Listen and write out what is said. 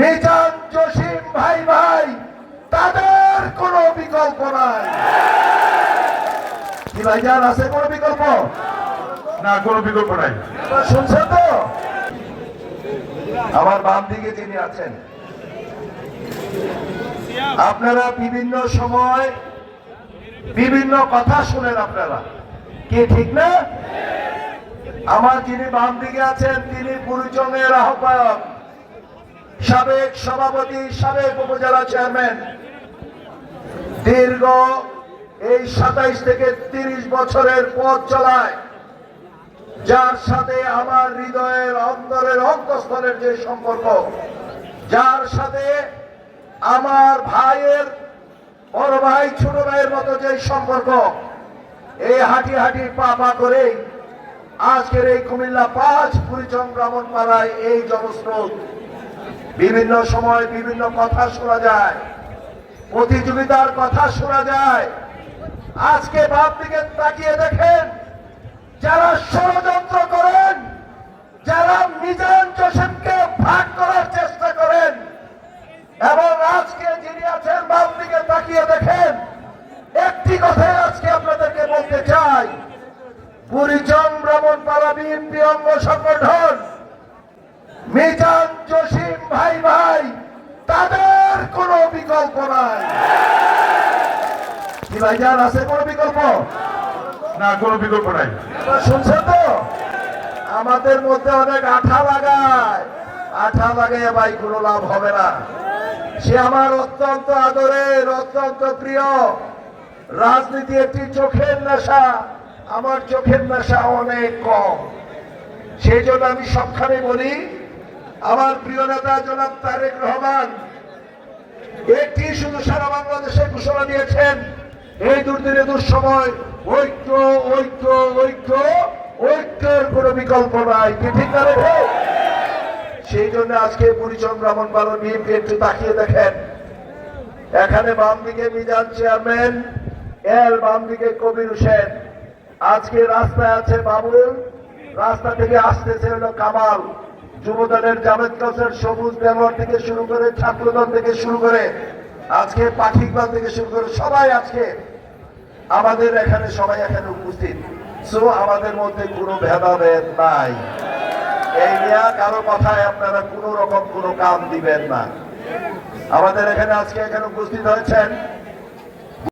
মিজান জসিম ভাই ভাই তাদের কোনো বিকল্প নাই। কি ভাইজান আছে কোনো বিকল্প? না কোনো বিকল্প নাই। আপনারা শুনছেন তো? আমার বাম দিকে যিনি আছেন আপনারা বিভিন্ন সময় বিভিন্ন কথা শুনেন আপনারা। কি ঠিক না? আমার যিনি বাম দিকে আছেন তিনি পুরুচমের আহ্বায়ক। সাবেক সভাপতি, সাবেক উপজেলা চেয়ারম্যান। দীর্ঘ এই সাতাইশ থেকে তিরিশ বছরের পথ চলায়, যার সাথে আমার হৃদয়ের অন্তরের অন্তঃস্থলের যে সম্পর্ক, যার সাথে আমার ভাইয়ের, বড় ভাই, ছোট ভাইয়ের মতো যে সম্পর্ক, এই হাঁটি হাঁটি পা পা করে আজকের এই কুমিল্লা পাঁচ পরিচম ব্রাহ্মণ পাড়ায় এই জনস্রোত বিভিন্ন সময় বিভিন্ন কথা শোনা যায়। প্রতিযোগিতার কথা শোনা যায়। আজকে বাপ দিকে তাকিয়ে দেখেন, যারা ষড়যন্ত্র করেন, যারা মিজান জোসেফকে ভাগ করার চেষ্টা করেন, এবং আজকে যিনি আছেন বাম দিকে তাকিয়ে দেখেন, একটি কথাই আজকে আপনাদেরকে বলতে চাই। পুরীচম ভ্রমণ পাড়া বিএনপি অঙ্গ সংগঠন মিজান জসিম ভাই ভাই তাদের কোনো বিকল্প নাই কি আছে কোনো বিকল্প? না কোনো বিকল্প নাই। শুনছেন তো? আমাদের মধ্যে অনেক আঠা লাগায়। আঠা লাগাইয়া ভাই কোনো লাভ হবে না। সে আমার অত্যন্ত আদরের অত্যন্ত প্রিয়। রাজনীতি একটি চোখের নেশা। আমার চোখের নেশা অনেক কম। সেই জন্য আমি সবখানে বলি আমার প্রিয় নেতা জনাব তারেক রহমান একটি শুধু সারা বাংলাদেশে ঘোষণা দিয়েছেন এই দুর্দিনে দুঃসময় ঐক্য ঐক্য ঐক্য, ঐক্যের কোনো বিকল্প নাই। কি ঠিক না রে? ভাই? সেই জন্য আজকে পরিচম ব্রাহ্মণ বালন বিএনপি একটু তাকিয়ে দেখেন। এখানে বাম দিকে মিজান চেয়ারম্যান এর বাম দিকে কবির হোসেন। আজকে রাস্তায় আছে বাবুল, রাস্তা থেকে আসতেছে হলো কামাল। যুবদলের জাভেদ কাউসের সবুজ ব্যবহার থেকে শুরু করে ছাত্রদল থেকে শুরু করে আজকে পাখিকদল থেকে শুরু করে সবাই আজকে আমাদের এখানে সবাই এখানে উপস্থিত। সো আমাদের মধ্যে কোনো ভেদাভেদ নাই। এই নিয়ে কারও কথায় আপনারা কোন রকম কোনো কাম দিবেন না। আমাদের এখানে আজকে এখানে উপস্থিত হয়েছেন